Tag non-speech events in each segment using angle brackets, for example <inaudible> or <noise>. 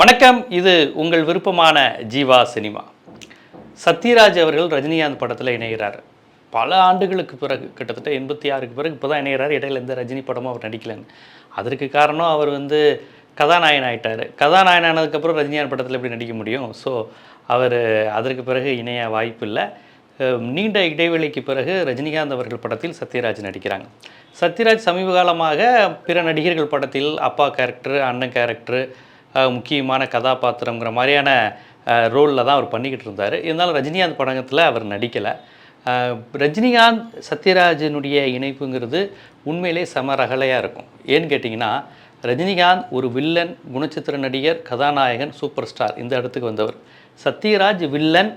வணக்கம் இது உங்கள் விருப்பமான ஜீவா சினிமா. சத்யராஜ் அவர்கள் ரஜினிகாந்த் படத்தில் இணைகிறார். பல ஆண்டுகளுக்கு பிறகு கிட்டத்தட்ட எண்பத்தி ஆறுக்கு பிறகு இப்போ தான் இணைகிறார். இடையில எந்த ரஜினி படமும் அவர் நடிக்கலன்னு. அதற்கு காரணம் அவர் வந்து கதாநாயகன் ஆயிட்டார். கதாநாயகன் ஆனதுக்கப்புறம் ரஜினிகாந்த் படத்தில் எப்படி நடிக்க முடியும்? ஸோ அவர் அதற்கு பிறகு இணைய வாய்ப்பில்லை இல்லை. நீண்ட இடைவெளிக்கு பிறகு ரஜினிகாந்த் அவர்கள் படத்தில் சத்யராஜ் நடிக்கிறாங்க. சத்யராஜ் சமீப காலமாக பிற நடிகர்கள் படத்தில் அப்பா கேரக்டர் அண்ணன் கேரக்டர் முக்கியமான கதாபாத்திரங்கிற மாதிரியான ரோலில் தான் அவர் பண்ணிக்கிட்டு இருந்தார். இருந்தாலும் ரஜினிகாந்த் படத்தில் அவர் நடிக்கலை. ரஜினிகாந்த் சத்யராஜனுடைய இணைப்புங்கிறது உண்மையிலே செம ரகலையாக இருக்கும். ஏன்னு கேட்டிங்கன்னா ரஜினிகாந்த் ஒரு வில்லன் குணச்சித்திர நடிகர் கதாநாயகன் சூப்பர் ஸ்டார் இந்த இடத்துக்கு வந்தவர். சத்யராஜ் வில்லன்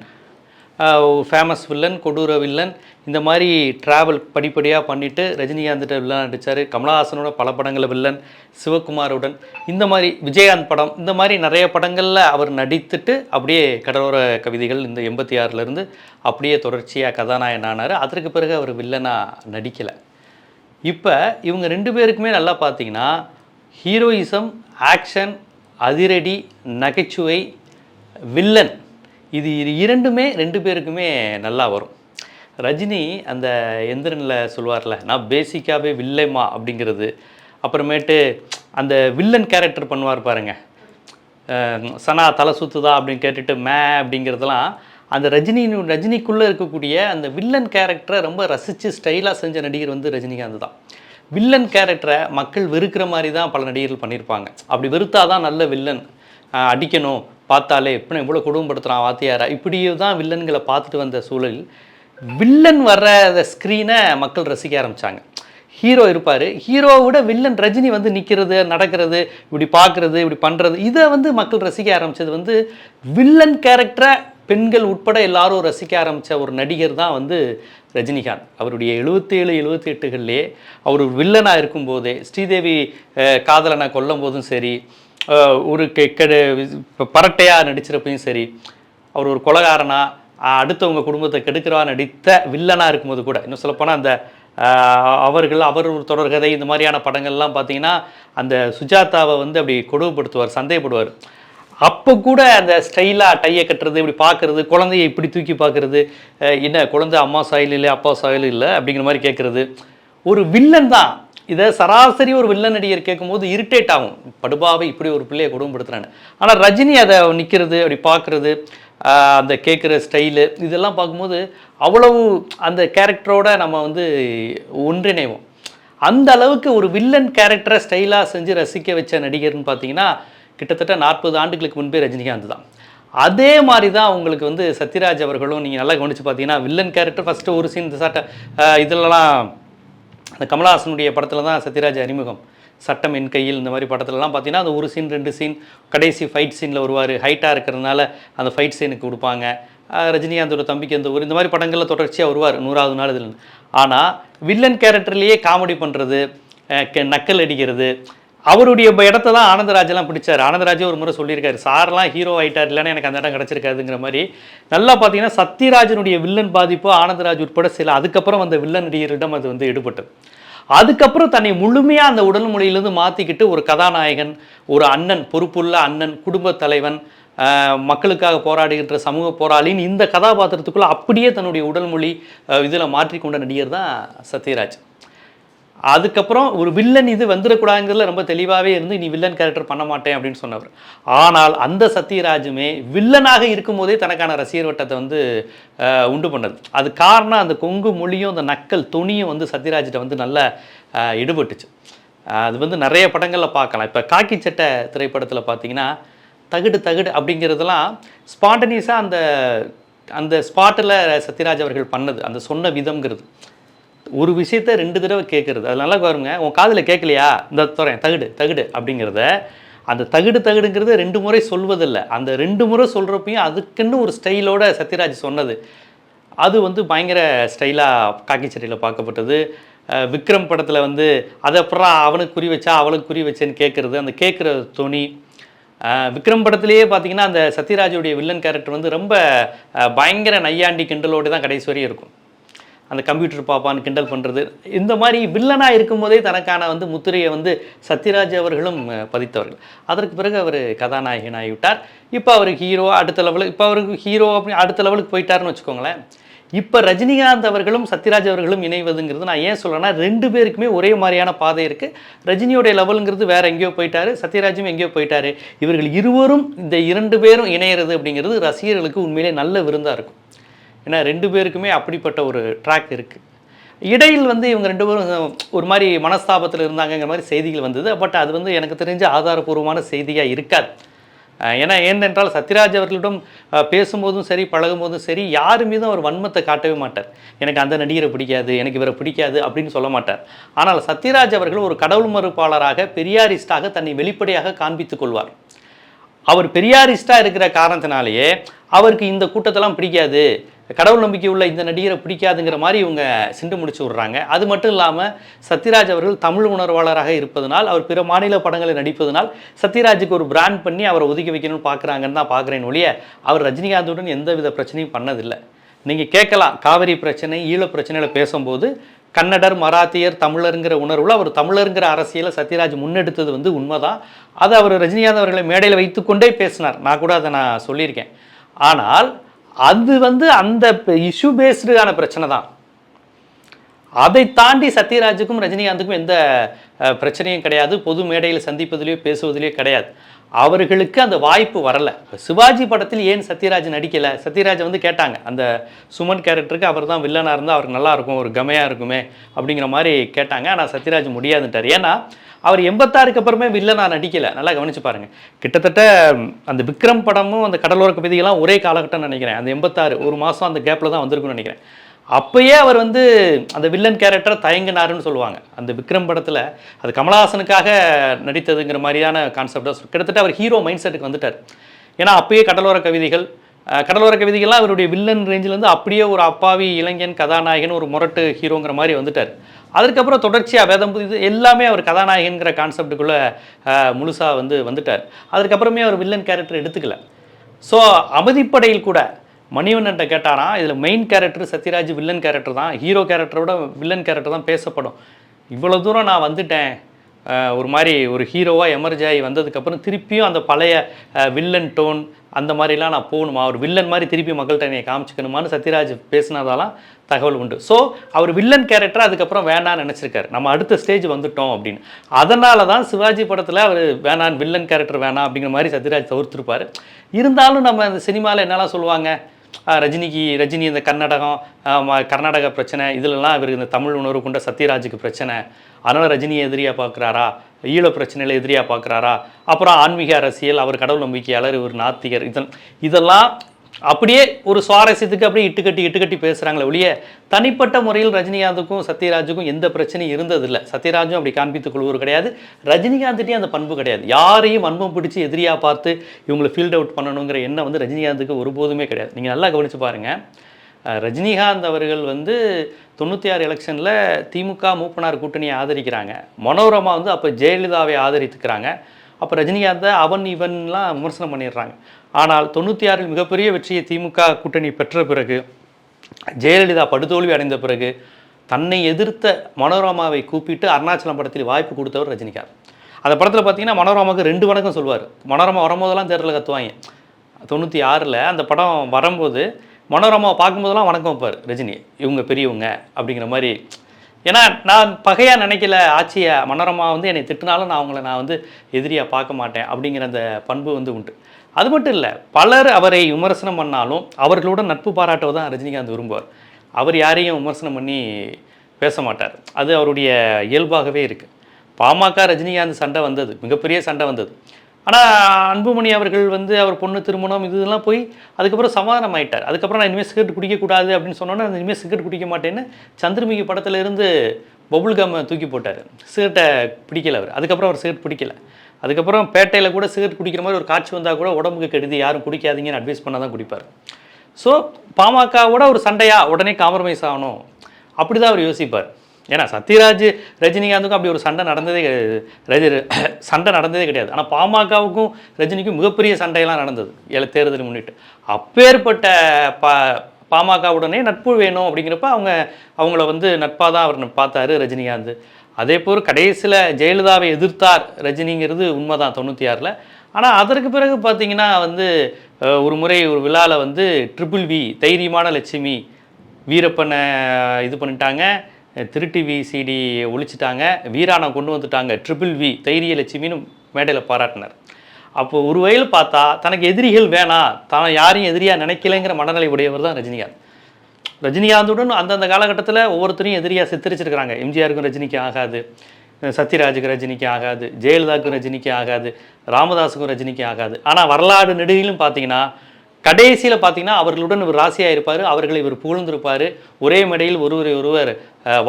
ஃபேமஸ் வில்லன் கொடூர வில்லன் இந்த மாதிரி ட்ராவல் படிப்படியாக பண்ணிவிட்டு ரஜினிகாந்த்கிட்ட வில்லன் நடித்தார் கமலஹாசனோட பல படங்களில் வில்லன் சிவகுமாருடன். இந்த மாதிரி விஜயகாந்த் படம் இந்த மாதிரி நிறைய படங்களில் அவர் நடித்துட்டு அப்படியே கடலோர கவிதைகள் இந்த எண்பத்தி ஆறுலேருந்து அப்படியே தொடர்ச்சியாக கதாநாயகன் ஆனார். அதற்கு பிறகு அவர் வில்லனாக நடிக்கலை. இப்போ இவங்க ரெண்டு பேருக்குமே நல்லா பார்த்தீங்கன்னா ஹீரோயிசம் ஆக்ஷன் அதிரடி நகைச்சுவை வில்லன் இது இரண்டுமே ரெண்டு பேருக்குமே நல்லா வரும். ரஜினி அந்த எந்திரனில் சொல்வார்ல நான் பேசிக்காகவே வில்லைமா அப்படிங்கிறது. அப்புறமேட்டு அந்த வில்லன் கேரக்டர் பண்ணுவார் பாருங்க. சனா தலை சுத்துதா அப்படின்னு கேட்டுட்டு மே அப்படிங்கிறதெல்லாம் அந்த ரஜினியின் ரஜினிக்குள்ளே இருக்கக்கூடிய அந்த வில்லன் கேரக்டரை ரொம்ப ரசித்து ஸ்டைலாக செஞ்ச நடிகர் வந்து ரஜினிகாந்த் தான். வில்லன் கேரக்டரை மக்கள் வெறுக்கிற மாதிரி தான் பல நடிகர்கள் பண்ணியிருப்பாங்க. அப்படி வெறுத்தாதான் நல்ல வில்லன் அடிக்கணும் பார்த்தாலே எப்படி இவ்வளோ குடும்பப்படுத்துகிறான் வாத்தியாரா? இப்படியே தான் வில்லன்களை பார்த்துட்டு வந்த சூழலில் வில்லன் வர்ற ஸ்க்ரீனை மக்கள் ரசிக்க ஆரம்பித்தாங்க ஹீரோ இருப்பார். ஹீரோவை விட வில்லன் ரஜினி வந்து நிற்கிறது நடக்கிறது இப்படி பார்க்குறது இப்படி பண்ணுறது இதை வந்து மக்கள் ரசிக்க ஆரம்பித்தது வந்து வில்லன் கேரக்டரை பெண்கள் உட்பட எல்லாரும் ரசிக்க ஆரம்பித்த ஒரு நடிகர் தான் வந்து ரஜினிகாந்த். அவருடைய எழுபத்தேழு எழுபத்தி எட்டுகள்லேயே அவர் வில்லனாக இருக்கும்போதே ஸ்ரீதேவி காதலனை கொல்லும் போதும் சரி ஒரு கெ கெடு இப்போ பரட்டையாக நடிச்சிருப்பையும் சரி அவர் ஒரு கொலகாரனா அடுத்தவங்க குடும்பத்தை கெடுக்கிறவா நடித்த வில்லனாக இருக்கும்போது கூட இன்னும் சொல்லப்போனால் அந்த அவர்கள் அவர் ஒரு தொடர்கதை இந்த மாதிரியான படங்கள்லாம் பார்த்தீங்கன்னா அந்த சுஜாதாவை வந்து அப்படி கொடுமைப்படுத்துவார் சந்தேகப்படுவார். அப்போ கூட அந்த ஸ்டைலாக டையை கட்டுறது இப்படி பார்க்குறது குழந்தைய இப்படி தூக்கி பார்க்குறது என்ன குழந்தை அம்மா சாயில் இல்லை அப்பா சாயில் இல்லை அப்படிங்கிற மாதிரி கேட்குறது ஒரு வில்லன் தான். இதை சராசரி ஒரு வில்லன் நடிகர் கேட்கும்போது இரிட்டேட் ஆகும். படுபாவை இப்படி ஒரு பிள்ளையை கொடுமைப்படுத்துறான்னு. ஆனால் ரஜினி அதை நிற்கிறது அப்படி பார்க்குறது அந்த கேட்குற ஸ்டைலு இதெல்லாம் பார்க்கும்போது அவ்வளவு அந்த கேரக்டரோட நம்ம வந்து ஒன்றிணைவோம். அந்த அளவுக்கு ஒரு வில்லன் கேரக்டரை ஸ்டைலாக செஞ்சு ரசிக்க வச்ச நடிகர்னு பார்த்தீங்கன்னா கிட்டத்தட்ட நாற்பது ஆண்டுகளுக்கு முன்பே ரஜினிகாந்த் தான். அதே மாதிரி தான் உங்களுக்கு வந்து சத்யராஜ் அவர்களும் நீங்கள் நல்லா கவனித்து பார்த்தீங்கன்னா வில்லன் கேரக்டர் ஃபஸ்ட்டு ஒரு சீன் இந்த சாட்ட இதிலலாம் அந்த கமலஹாசனுடைய படத்தில் தான் சத்யராஜ் அறிமுகம். சட்டம் என் கையில் இந்த மாதிரி படத்துலலாம் பார்த்தீங்கன்னா அந்த ஒரு சீன் ரெண்டு சீன் கடைசி ஃபைட் சீனில் வருவார். ஹைட்டாக இருக்கிறதுனால அந்த ஃபைட் சீனுக்கு கொடுப்பாங்க ரஜினிகாந்தோட தம்பிக்கு அந்த ஒரு இந்த மாதிரி படங்களில் தொடர்ச்சியாக வருவார் நூறாவது நாள் இதில் ஆனால் வில்லன் கேரக்டர்லேயே காமெடி பண்ணுறது நக்கல் அடிக்கிறது அவருடைய இடத்த தான் ஆனந்தராஜெல்லாம் பிடிச்சார். ஆனந்தராஜே ஒரு முறை சொல்லியிருக்காரு சார்லாம் ஹீரோ ஆகிட்டார் இல்லைன்னா எனக்கு அந்த இடம் கிடச்சிருக்காதுங்கிற மாதிரி. நல்லா பார்த்தீங்கன்னா சத்யராஜனுடைய வில்லன் பாதிப்பு ஆனந்தராஜ் உட்பட சில அதுக்கப்புறம் அந்த வில்லன் நடிகரிடம் அது வந்து எடுபட்டது அதுக்கப்புறம் தன்னை முழுமையாக அந்த உடல் மொழியிலேருந்து மாற்றிக்கிட்டு ஒரு கதாநாயகன் ஒரு அண்ணன் பொறுப்புள்ள அண்ணன் குடும்பத் தலைவன் மக்களுக்காக போராடுகின்ற சமூக போராளின்னு இந்த கதாபாத்திரத்துக்குள்ளே அப்படியே தன்னுடைய உடல் மொழி இதில் மாற்றிக்கொண்ட நடிகர் தான் சத்யராஜ். அதுக்கப்புறம் ஒரு வில்லன் இது வந்துடக்கூடாதுங்கிறதுல ரொம்ப தெளிவாகவே இருந்து நீ வில்லன் கேரக்டர் பண்ண மாட்டேன் அப்படின்னு சொன்னவர். ஆனால் அந்த சத்யராஜுமே வில்லனாக இருக்கும்போதே தனக்கான ரசிகர் வட்டத்தை வந்து உண்டு பண்ணது. அது காரணம் அந்த கொங்கு மொழியும் அந்த நக்கல் துணியும் வந்து சத்யராஜிட்ட வந்து நல்லா ஈடுபட்டுச்சு எடுபட்டுச்சு அது வந்து நிறைய படங்களில் பார்க்கலாம். இப்போ காக்கி சட்டை திரைப்படத்தில் பார்த்தீங்கன்னா தகுடு தகுடு அப்படிங்கிறதெல்லாம் ஸ்பான்டனியஸாக அந்த அந்த ஸ்பாட்டில் சத்யராஜ் அவர்கள் பண்ணது. அந்த சொன்ன விதம்ங்கிறது. ஒரு விஷயத்த ரெண்டு தடவை கேட்குறது அது நல்லா பாருங்க. உன் காதில் கேட்கலையா இந்த துறேன் தகுடு தகுடு அப்படிங்கிறத. அந்த தகுடு தகுடுங்கிறத ரெண்டு முறை சொல்வதில்லை. அந்த ரெண்டு முறை சொல்கிறப்பையும் அதுக்குன்னு ஒரு ஸ்டைலோட சத்யராஜ் சொன்னது. அது வந்து பயங்கர ஸ்டைலாக காக்கிச்சட்டையில் பார்க்கப்பட்டது. விக்ரம் படத்தில் வந்து அதை அப்புறம் அவனுக்கு குறி வச்சா அவளுக்கு குறி வச்சேன்னு கேட்குறது அந்த கேட்குற துணி விக்ரம் படத்திலேயே பார்த்தீங்கன்னா அந்த சத்யராஜுடைய வில்லன் கேரக்டர் வந்து ரொம்ப பயங்கர நையாண்டி கிண்டலோடு தான் கடைசி வரையும் இருக்கும். அந்த கம்ப்யூட்டர் பாப்பான்னு கிண்டல் பண்ணுறது இந்த மாதிரி வில்லனாக இருக்கும்போதே தனக்கான வந்து முத்திரையை வந்து சத்யராஜ் அவர்களும் பதித்தவர்கள். அதற்கு பிறகு அவர் கதாநாயகனாகிவிட்டார். இப்போ அவர் ஹீரோ அடுத்த லெவலுக்கு இப்போ அவருக்கு ஹீரோ அப்படி அடுத்த லெவலுக்கு போயிட்டாருன்னு வச்சுக்கோங்களேன். இப்போ ரஜினிகாந்த் அவர்களும் சத்யராஜ் அவர்களும் இணைவதுங்கிறது நான் ஏன் சொல்கிறேன்னா ரெண்டு பேருக்குமே ஒரே மாதிரியான பாதை இருக்குது ரஜினியோடைய லெவலுங்கிறது வேறு எங்கேயோ போயிட்டாரு சத்யராஜும் எங்கேயோ போயிட்டாரு. இவர்கள் இருவரும் இந்த இரண்டு பேரும் இணையிறது அப்படிங்கிறது ரசிகர்களுக்கு உண்மையிலே நல்ல விருந்தாக இருக்கும். ஏன்னா ரெண்டு பேருக்குமே அப்படிப்பட்ட ஒரு ட்ராக் இருக்குது இடையில் வந்து இவங்க ரெண்டு பேரும் ஒரு மாதிரி மனஸ்தாபத்தில் இருந்தாங்கங்கிற மாதிரி செய்திகள் வந்தது. பட் அது வந்து எனக்கு தெரிஞ்ச ஆதாரபூர்வமான செய்தியாக இருக்காது. ஏன்னா ஏனென்றால் சத்யராஜ் அவர்களிடம் பேசும்போதும் சரி பழகும்போதும் சரி யார் மீதும் அவர் வன்மத்தை காட்டவே மாட்டார். எனக்கு அந்த நடிகரை பிடிக்காது எனக்கு இவரை பிடிக்காது அப்படின்னு சொல்ல மாட்டார். ஆனால் சத்யராஜ் அவர்கள் ஒரு கடவுள் மறுப்பாளராக பெரியாரிஸ்டாக தன்னை வெளிப்படையாக காண்பித்துக் கொள்வார். அவர் பெரியாரிஸ்டாக இருக்கிற காரணத்தினாலேயே அவருக்கு இந்த கூட்டத்தெல்லாம் பிடிக்காது. கடவுள் நம்பிக்கை உள்ள இந்த நடிகரை பிடிக்காதுங்கிற மாதிரி இவங்க சிண்டு முடிச்சு விடுறாங்க. அது மட்டும் இல்லாமல் சத்யராஜ் அவர்கள் தமிழ் உணர்வாளராக இருப்பதனால் அவர் பிற மாநில படங்களில் நடிப்பதனால் சத்யராஜுக்கு ஒரு பிராண்ட் பண்ணி அவரை ஒதுக்கி வைக்கணும்னு பார்க்குறாங்கன்னு தான் பார்க்குறேன் ஒழிய அவர் ரஜினிகாந்துடன் எந்தவித பிரச்சனையும் பண்ணதில்லை. நீங்கள் கேட்கலாம் காவிரி பிரச்சனை ஈழ பிரச்சனையில் பேசும்போது கன்னடர் மராத்தியர் தமிழருங்கிற உணர்வுல அவர் தமிழருங்கிற அரசியலை சத்யராஜ் முன்னெடுத்தது வந்து உண்மைதான். அதை அவர் ரஜினிகாந்த் அவர்களை மேடையில் வைத்துக்கொண்டே பேசினார். நான் கூட அதை நான் சொல்லியிருக்கேன். ஆனால் அது வந்து அந்த இஷ்யூ பேஸ்டுக்கான பிரச்சனை தான். அதை தாண்டி சத்யராஜுக்கும் ரஜினிகாந்துக்கும் எந்த பிரச்சனையும் கிடையாது. பொது மேடையில் சந்திப்பதிலேயோ பேசுவதிலேயோ கிடையாது. அவர்களுக்கு அந்த வாய்ப்பு வரலை. இப்போ சிவாஜி படத்தில் ஏன் சத்யராஜ் நடிக்கலை? சத்யராஜ் வந்து கேட்டாங்க. அந்த சுமன் கேரக்டருக்கு அவர் தான் வில்லனாக இருந்தால் அவருக்கு நல்லா இருக்கும் ஒரு கமையாக இருக்குமே அப்படிங்கிற மாதிரி கேட்டாங்க. ஆனால் சத்யராஜ் முடியாதுன்ட்டார். ஏன்னா அவர் எண்பத்தாறுக்கு அப்புறமே வில்லனா நடிக்கலை. நல்லா கவனிச்சு பாருங்கள் கிட்டத்தட்ட அந்த விக்ரம் படமும் அந்த கடலோர கவிதைகள்லாம் ஒரே காலகட்டம்னு நினைக்கிறேன். அந்த எண்பத்தாறு ஒரு மாதம் அந்த கேப்பில் தான் வந்திருக்குன்னு நினைக்கிறேன். அப்பயே அவர் வந்து அந்த வில்லன் கேரக்டரை தயங்கினாருன்னு சொல்லுவாங்க. அந்த விக்ரம் படத்தில் அது கமலஹாசனுக்காக நடித்ததுங்கிற மாதிரியான கான்செப்டாக கிட்டத்தட்ட அவர் ஹீரோ மைண்ட் செட்டுக்கு வந்துட்டார். ஏன்னா அப்பயே கடலோர கவிதைகள் கடலோர கவிதைகள்லாம் அவருடைய வில்லன் ரேஞ்சிலேருந்து அப்படியே ஒரு அப்பாவி இளைஞன் கதாநாயகன் ஒரு முரட்டு ஹீரோங்கிற மாதிரி வந்துட்டார். அதுக்கப்புறம் தொடர்ச்சியாக வேதம் புதிது எல்லாமே அவர் கதாநாயகன்கிற கான்செப்டுக்குள்ளே முழுசாக வந்து வந்துட்டார். அதுக்கப்புறமே அவர் வில்லன் கேரக்டர் எடுத்துக்கல. ஸோ அமைதிப்படையில் கூட மணிவண்ணன்ட்ட கேட்டாராம் இதில் main character Sathyaraj villain character தான் ஹீரோ கேரக்டரோட வில்லன் கேரக்டர் தான் பேசப்படும். இவ்வளோ தூரம் நான் வந்துட்டேன். ஒரு மாதிரி ஒரு ஹீரோவாக எமர்ஜ் ஆகி வந்ததுக்கப்புறம் திருப்பியும் அந்த பழைய வில்லன் டோன் அந்த மாதிரிலாம் நான் போகணுமா? ஒரு வில்லன் மாதிரி திருப்பி மக்கள்கிட்ட என்னை காமிச்சிக்கணுமான்னு சத்யராஜ் பேசினதாலாம் தகவல் உண்டு. ஸோ அவர் வில்லன் கேரக்டர் அதுக்கப்புறம் வேணான்னு நினச்சிருக்காரு. நம்ம அடுத்த ஸ்டேஜ் வந்துட்டோம் அப்படின்னு. அதனால தான் சிவாஜி படத்தில் அவர் வேணான் வில்லன் கேரக்டர் வேணாம் அப்படிங்கிற மாதிரி சத்யராஜ் தவிர்த்துருப்பார். இருந்தாலும் நம்ம அந்த சினிமாவில் என்னெல்லாம் சொல்லுவாங்க? ரஜினிக்கு ரஜினி இந்த கர்நாடகம் கர்நாடக பிரச்சனை இதிலெல்லாம் இவருக்கு இந்த தமிழ் உணர்வு கொண்ட சத்யராஜுக்கு பிரச்சனை. அதனால் ரஜினியை எதிரியாக பார்க்குறாரா ஈழ பிரச்சனையில் எதிரியாக பார்க்குறாரா அப்புறம் ஆன்மீக அரசியல் அவர் கடவுள் நம்பிக்கையாளர் இவர் நாத்திகர் இதன் இதெல்லாம் அப்படியே ஒரு சுவாரஸ்யத்துக்கு அப்படியே இட்டுக்கட்டி இட்டுக்கட்டி பேசுகிறாங்களே ஒழிய தனிப்பட்ட முறையில் ரஜினிகாந்துக்கும் சத்யராஜுக்கும் எந்த பிரச்சனையும் இருந்ததில்லை. சத்யராஜும் அப்படி காண்பித்துக் கொள்வது கிடையாது. ரஜினிகாந்த்கிட்டையும் அந்த பண்பு கிடையாது. யாரையும் அன்பம் பிடிச்சி எதிரியாக பார்த்து இவங்களை ஃபீல்ட் அவுட் பண்ணணுங்கிற எண்ணம் வந்து ரஜினிகாந்துக்கு ஒருபோதுமே கிடையாது. நீங்கள் நல்லா கவனித்து பாருங்கள் ரஜினிகாந்த் அவர்கள் வந்து தொண்ணூற்றி ஆறு எலெக்ஷனில் திமுக மூப்பனார் கூட்டணியை ஆதரிக்கிறாங்க. மனோரமா வந்து அப்போ ஜெயலலிதாவை ஆதரித்துக்கிறாங்க. அப்போ ரஜினிகாந்தை அவன் இவன்லாம் விமர்சனம் பண்ணிடுறாங்க. ஆனால் தொண்ணூற்றி ஆறில் மிகப்பெரிய வெற்றியை திமுக கூட்டணி பெற்ற பிறகு ஜெயலலிதா படுதோல்வி அடைந்த பிறகு தன்னை எதிர்த்த மனோரமாவை கூப்பிட்டு அருணாச்சலம் படத்தில் வாய்ப்பு கொடுத்தவர் ரஜினிகாந்த். அந்த படத்தில் பார்த்தீங்கன்னா மனோரமாவுக்கு ரெண்டு வணக்கம் சொல்வார் மனோரமா வரும்போதெல்லாம் தேர்தலில் கத்துவாங்க. தொண்ணூற்றி ஆறில் அந்த படம் வரும்போது மனோரமாவை பார்க்கும்போதெல்லாம் வணக்கம் வைப்பார். ரஜினி இவங்க பெரியவங்க அப்படிங்கிற மாதிரி. ஏன்னா நான் பகையாக நினைக்கல ஆட்சியை. மனோரமா வந்து என்னை திட்டினாலும் நான் அவங்கள நான் வந்து எதிரியாக பார்க்க மாட்டேன் அப்படிங்கிற அந்த பண்பு வந்து உண்டு. அது மட்டும் இல்லை பலர் அவரை விமர்சனம் பண்ணாலும் அவர்களோட நட்பு பாராட்டவை தான் ரஜினிகாந்த் விரும்புவார். அவர் யாரையும் விமர்சனம் பண்ணி பேச மாட்டார். அது அவருடைய இயல்பாகவே இருக்குது பாமக ரஜினிகாந்த் சண்டை வந்தது. மிகப்பெரிய சண்டை வந்தது. ஆனால் அன்புமணி அவர்கள் வந்து அவர் பொண்ணு திருமணம் இதெல்லாம் போய் அதுக்கப்புறம் சமாதானம் ஆயிட்டார். அதுக்கப்புறம் நான் இனிமேல் சிகரெட் குடிக்கக்கூடாது அப்படின்னு சொன்னோன்னே நான் இனிமேல் சிகரெட் குடிக்க மாட்டேன்னு சந்திரமுகி படத்திலேருந்து பபுள் தூக்கி போட்டார். சிகரெட்டை பிடிக்கல அவர். அதுக்கப்புறம் அவர் சிகரெட் பிடிக்கல. அதுக்கப்புறம் பேட்டையில் கூட சிகரெட் குடிக்கிற மாதிரி ஒரு காட்சி வந்தால் கூட உடம்புக்கு கெடுதி யாரும் குடிக்காதீங்கன்னு அட்வைஸ் பண்ணால் தான் குடிப்பார். ஸோ பாமகவோட ஒரு சண்டையா உடனே காம்ப்ரமைஸ் ஆகணும். அப்படி தான் அவர் யோசிப்பார். ஏன்னா சத்யராஜ் ரஜினிகாந்துக்கும் அப்படி ஒரு சண்டை நடந்ததே கிடையாது. ரஜி <coughs> சண்டை நடந்ததே கிடையாது. ஆனால் பாமகவுக்கும் ரஜினிக்கும் மிகப்பெரிய சண்டையெல்லாம் நடந்தது. ஏழை தேர்தல் முன்னிட்டு. அப்பேற்பட்ட பா பாமகவுடனே நட்பு வேணும் அப்படிங்கிறப்ப அவங்க அவங்கள வந்து நட்பாக தான் அவர் பார்த்தாரு ரஜினிகாந்த். அதே போல் கடைசியில் ஜெயலலிதாவை எதிர்த்தார் ரஜினிங்கிறது உண்மைதான் தொண்ணூற்றி ஆறில் ஆனால் அதற்கு பிறகு பார்த்தீங்கன்னா வந்து ஒரு முறை ஒரு விழாவில் வந்து ட்ரிபிள் வி தைரியமான லட்சுமி வீரப்பனை இது பண்ணிட்டாங்க. திருட்டு வி சிடி ஒழிச்சிட்டாங்க. வீரானை கொண்டு வந்துட்டாங்க. ட்ரிபிள் வி தைரிய லட்சுமின்னு மேடையில் பாராட்டினார். அப்போது ஒரு வயல் பார்த்தா தனக்கு எதிரிகள் வேணாம். தான் யாரையும் எதிரியாக நினைக்கலைங்கிற மனநிலை உடையவர் தான் ரஜினிகாந்த். ரஜினிகாந்துடன் அந்தந்த காலகட்டத்தில் ஒவ்வொருத்தரையும் எதிரியாக சித்தரிச்சிருக்கிறாங்க. எம்ஜிஆருக்கும் ரஜினிக்கு ஆகாது. சத்யராஜுக்கு ரஜினிக்கு ஆகாது. ஜெயலலிதாவுக்கும் ரஜினிக்கு ஆகாது. ராமதாஸுக்கும் ரஜினிக்கு ஆகாது. ஆனால் வரலாறு நெடுகிலும் பார்த்தீங்கன்னா கடைசியில் பார்த்தீங்கன்னா அவர்களுடன் இவர் ராசியாக இருப்பார் அவர்களை இவர் புகழ்ந்திருப்பார். ஒரே மேடையில் ஒருவரை ஒருவர்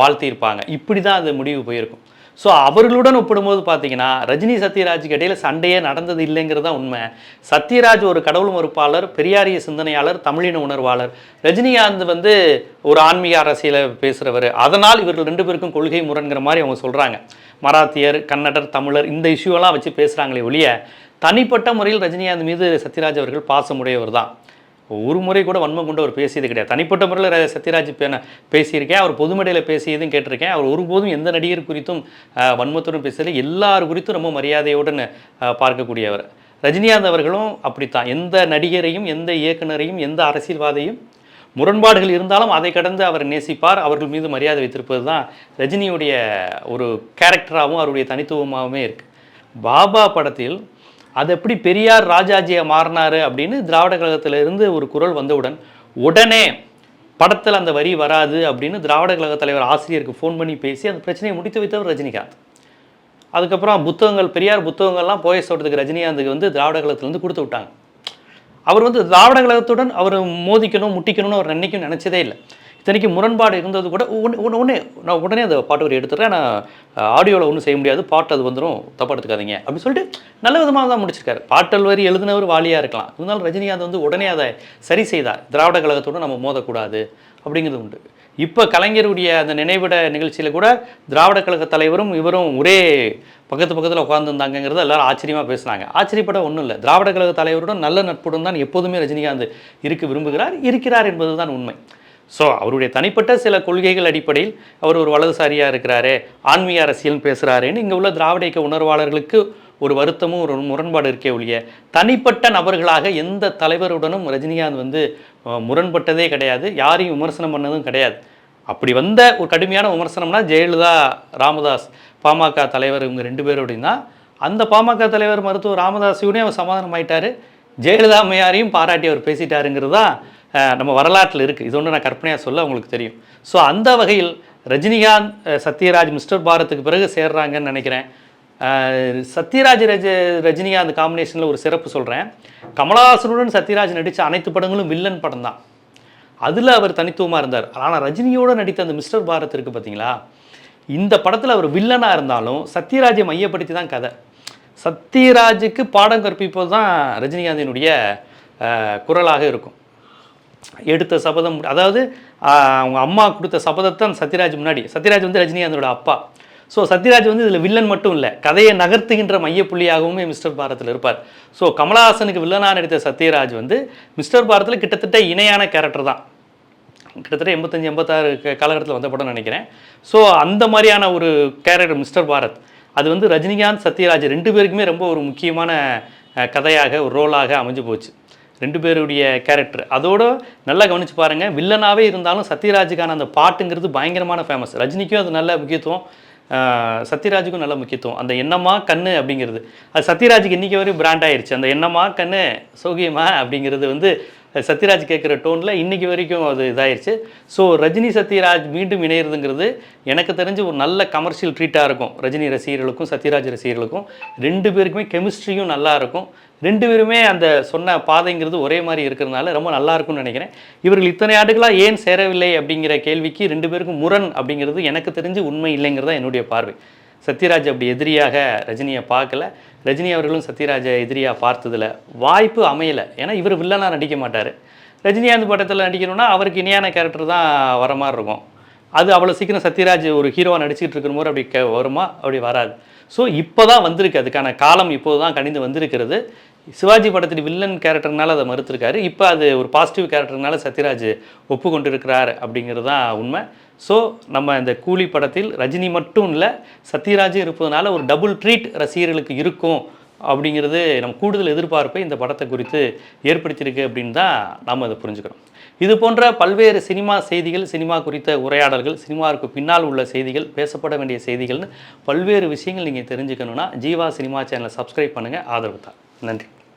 வாழ்த்தியிருப்பாங்க. இப்படி தான் அது முடிவு போயிருக்கும். ஸோ அவர்களுடன் ஒப்பிடும்போது பார்த்தீங்கன்னா ரஜினி சத்யராஜுக்கு இடையில் சண்டையே நடந்தது இல்லைங்கிறது தான் உண்மை. சத்யராஜ் ஒரு கடவுள் மறுப்பாளர் பெரியாரிய சிந்தனையாளர் தமிழின உணர்வாளர். ரஜினிகாந்த் வந்து ஒரு ஆன்மீக அரசியலை பேசுகிறவர் அதனால் இவர்கள் ரெண்டு பேருக்கும் கொள்கை முரண்கிற மாதிரி அவங்க சொல்கிறாங்க மராத்தியர் கன்னடர் தமிழர் இந்த இஷ்யூவெல்லாம் வச்சு பேசுகிறாங்களே ஒழிய தனிப்பட்ட முறையில் ரஜினிகாந்த் மீது சத்யராஜ் அவர்கள் பாசமுடையவர் தான். ஒரு முறை கூட வன்மம் கொண்டு அவர் பேசியது கிடையாது. தனிப்பட்ட முறையில் சத்யராஜ் பேசியிருக்கேன் அவர் பொதுமடையில் பேசியதும் கேட்டிருக்கேன். அவர் ஒருபோதும் எந்த நடிகர் குறித்தும் வன்மத்துடன் பேசல. எல்லார் குறித்தும் ரொம்ப மரியாதையுடன் பார்க்கக்கூடியவர். ரஜினிகாந்த் அவர்களும் அப்படித்தான். எந்த நடிகரையும் எந்த இயக்குனரையும் எந்த அரசியல்வாதையும் முரண்பாடுகள் இருந்தாலும் அதை கடந்து அவர் நேசிப்பார். அவர்கள் மீது மரியாதை வைத்திருப்பது தான் ரஜினியுடைய ஒரு கேரக்டராகவும் அவருடைய தனித்துவமாகவுமே இருக்குது பாபா படத்தில் அது எப்படி பெரியார் ராஜாஜியை மாறினாரு அப்படின்னு திராவிட கழகத்திலிருந்து ஒரு குரல் வந்தவுடன் உடனே படத்தில் அந்த வரி வராது அப்படின்னு திராவிட கழக தலைவர் ஆசிரியருக்கு ஃபோன் பண்ணி பேசி அந்த பிரச்சனையை முடித்து வைத்தவர் ரஜினிகாந்த். அதுக்கப்புறம் புத்தகங்கள் பெரியார் புத்தகங்கள்லாம் போய் சொல்கிறதுக்கு ரஜினிகாந்துக்கு வந்து திராவிட கழகத்துலேருந்து கொடுத்து விட்டாங்க. அவர் வந்து திராவிட கழகத்துடன் அவர் மோதிக்கணும் முட்டிக்கணும்னு அவர் நினைக்கும் நினச்சதே இல்லை. இத்தனைக்கு முரண்பாடு இருந்தது கூட உடனே உடனே- நான் உடனே அந்த பாட்டு வரி எடுத்துடுறேன். நான் ஆடியோவில் ஒன்றும் செய்ய முடியாது. பாட்டு அது வந்துடும் தப்பாக எடுத்துக்காதீங்க. அப்படின்னு சொல்லிட்டு நல்ல விதமாக தான் முடிச்சிருக்காரு. பாட்டல் வரி எழுதினவர் வாலியாக இருக்கலாம். இருந்தாலும் ரஜினிகாந்த் வந்து உடனே அதை சரி செய்தார். திராவிட கழகத்தோடு நம்ம மோதக்கூடாது அப்படிங்கிறது உண்டு. இப்போ கலைஞருடைய அந்த நினைவிட நிகழ்ச்சியில் கூட திராவிட கழக தலைவரும் இவரும் ஒரே பக்கத்து பக்கத்தில் உட்காந்துருந்தாங்கிறத எல்லாரும் ஆச்சரியமாக பேசுனாங்க ஆச்சரியப்பட ஒன்றும் இல்லை. திராவிட கழக தலைவருடன் நல்ல நட்புடன் தான் எப்போதுமே ரஜினிகாந்த் இருக்க விரும்புகிறார் இருக்கிறார் என்பது தான் உண்மை. ஸோ அவருடைய தனிப்பட்ட சில கொள்கைகள் அடிப்படையில் அவர் ஒரு வலதுசாரியாக இருக்கிறாரு ஆன்மீக அரசியல் பேசுகிறாருன்னு இங்கே உள்ள திராவிட இயக்க உணர்வாளர்களுக்கு ஒரு வருத்தமும் ஒரு முரண்பாடு இருக்கே ஒழிய தனிப்பட்ட நபர்களாக எந்த தலைவருடனும் ரஜினிகாந்த் வந்து முரண்பட்டதே கிடையாது யாரையும் விமர்சனம் பண்ணதும் கிடையாது. அப்படி வந்த ஒரு கடுமையான விமர்சனம்னா ஜெயலலிதா ராமதாஸ் பாமக தலைவர் இவங்க ரெண்டு பேரும் அப்படின்னா அந்த பாமக தலைவர் மருத்துவர் ராமதாஸையோடய அவர் சமாதானம் ஆயிட்டாரு ஜெயலலிதா அம்மையாரையும் பாராட்டி அவர் பேசிட்டாருங்கிறது தான் நம்ம வரலாற்றில் இருக்குது இது ஒன்று நான் கற்பனையாக சொல்ல உங்களுக்கு தெரியும். ஸோ அந்த வகையில் ரஜினிகாந்த் சத்யராஜ் மிஸ்டர் பாரத்துக்கு பிறகு சேர்றாங்கன்னு நினைக்கிறேன். சத்யராஜ் ரஜ ரஜினிகாந்த் காம்பினேஷனில் ஒரு சிறப்பு சொல்கிறேன் கமலஹாசனுடன் சத்யராஜ் நடித்த அனைத்து படங்களும் வில்லன் படம் தான். அதில் அவர் தனித்துவமாக இருந்தார். ஆனால் ரஜினியோடு நடித்த அந்த மிஸ்டர் பாரத் இருக்குது பார்த்தீங்களா இந்த படத்தில் அவர் வில்லனாக இருந்தாலும் சத்யராஜை மையப்படுத்தி தான் கதை. சத்யராஜுக்கு பாடம் கற்பிப்பது தான் ரஜினிகாந்தினுடைய குரலாக இருக்கும். எடுத்த சபதம் அதாவது அவங்க அம்மா கொடுத்த சபதத்தை தான் சத்யராஜ் முன்னாடி. சத்யராஜ் வந்து ரஜினிகாந்தோட அப்பா. ஸோ சத்யராஜ் வந்து இதில் வில்லன் மட்டும் இல்லை கதையை நகர்த்துகின்ற மையப்புள்ளியாகவுமே மிஸ்டர் பாரத்தில் இருப்பார். ஸோ கமலஹாசனுக்கு வில்லனாக நடித்த சத்யராஜ் வந்து மிஸ்டர் பாரத்தில் கிட்டத்தட்ட இணையான கேரக்டர் தான். கிட்டத்தட்ட எண்பத்தஞ்சு எண்பத்தாறு காலகட்டத்தில் வந்த படம் நினைக்கிறேன். ஸோ அந்த மாதிரியான ஒரு கேரக்டர் மிஸ்டர் பாரத். அது வந்து ரஜினிகாந்த் சத்யராஜ் ரெண்டு பேருக்குமே ரொம்ப ஒரு முக்கியமான கதையாக ஒரு ரோலாக அமைஞ்சு போச்சு. ரெண்டு பேருடைய கேரக்டர் அதோடு நல்லா கவனிச்சு பாருங்கள் வில்லனாகவே இருந்தாலும் சத்யராஜுக்கான அந்த பாட்டுங்கிறது பயங்கரமான ஃபேமஸ் ரஜினிக்கும் அது நல்ல முக்கியத்துவம் சத்யராஜுக்கும் நல்ல முக்கியத்துவம். அந்த எண்ணமா கண்ணு அப்படிங்கிறது. அது சத்யராஜுக்கு இன்றைக்கி வரையும் பிராண்ட் ஆயிடுச்சு அந்த எண்ணமா கண்ணு சௌகியமா அப்படிங்கிறது வந்து சத்யராஜ் கேட்குற டோனில் இன்றைக்கி வரைக்கும் அது இதாயிருச்சு. ஸோ ரஜினி சத்யராஜ் மீண்டும் இணையிறதுங்கிறது எனக்கு தெரிஞ்சு ஒரு நல்ல கமர்ஷியல் ட்ரீட்டாக இருக்கும். ரஜினி ரசிகர்களுக்கும் சத்யராஜ் ரசிகர்களுக்கும். ரெண்டு பேருக்குமே கெமிஸ்ட்ரியும் நல்லா இருக்கும். ரெண்டு பேருமே அந்த சொன்ன பாதைங்கிறது ஒரே மாதிரி இருக்கிறதுனால ரொம்ப நல்லா இருக்கும்னு நினைக்கிறேன். இவர்கள் இத்தனை ஆண்டுகளாக ஏன் சேரவில்லை அப்படிங்கிற கேள்விக்கு ரெண்டு பேருக்கும் முரண் அப்படிங்கிறது எனக்கு தெரிஞ்சு உண்மை இல்லைங்கிறதா என்னுடைய பார்வை. சத்யராஜ் அப்படி எதிரியாக ரஜினியை பார்க்கல. ரஜினி அவர்களும் சத்யராஜை எதிரியாக பார்த்ததில் வாய்ப்பு அமையலை. ஏன்னா இவர் வில்லனாக நடிக்க மாட்டார். ரஜினிகாந்த் படத்தில் நடிக்கணும்னா அவருக்கு இணையான கேரக்டர் தான் வர மாதிரி இருக்கும். அது அவ்வளோ சீக்கிரம் சத்யராஜ் ஒரு ஹீரோவாக நடிச்சிட்டு இருக்கிற போது அப்படி வருமா? அப்படி வராது. ஸோ இப்போ தான் வந்திருக்கு. அதுக்கான காலம் இப்போது தான் கணிந்து வந்திருக்கிறது. சிவாஜி படத்தில் வில்லன் கேரக்டர்னால அதை மறுத்திருக்காரு. இப்போ அது ஒரு பாசிட்டிவ் கேரக்டர்னால சத்யராஜ் ஒப்புக்கொண்டிருக்கிறார் அப்படிங்கிறது தான் உண்மை. ஸோ நம்ம இந்த கூலி படத்தில் ரஜினி மட்டும் இல்லை சத்யராஜ் இருப்பதனால ஒரு டபுள் ட்ரீட் ரசிகர்களுக்கு இருக்கும் அப்படிங்கிறது நம்ம கூடுதல் எதிர்பார்ப்பை இந்த படத்தை குறித்து ஏற்படுத்தியிருக்கு அப்படின்னு தான் நாம் அதை புரிஞ்சுக்கிறோம். இது போன்ற பல்வேறு சினிமா செய்திகள் சினிமா குறித்த உரையாடல்கள் சினிமாவுக்கு பின்னால் உள்ள செய்திகள் பேசப்பட வேண்டிய செய்திகள்னு பல்வேறு விஷயங்கள் நீங்கள் தெரிஞ்சுக்கணுன்னா ஜீவா சினிமா சேனலை சப்ஸ்கிரைப் பண்ணுங்கள் ஆதரவு தான். நன்றி.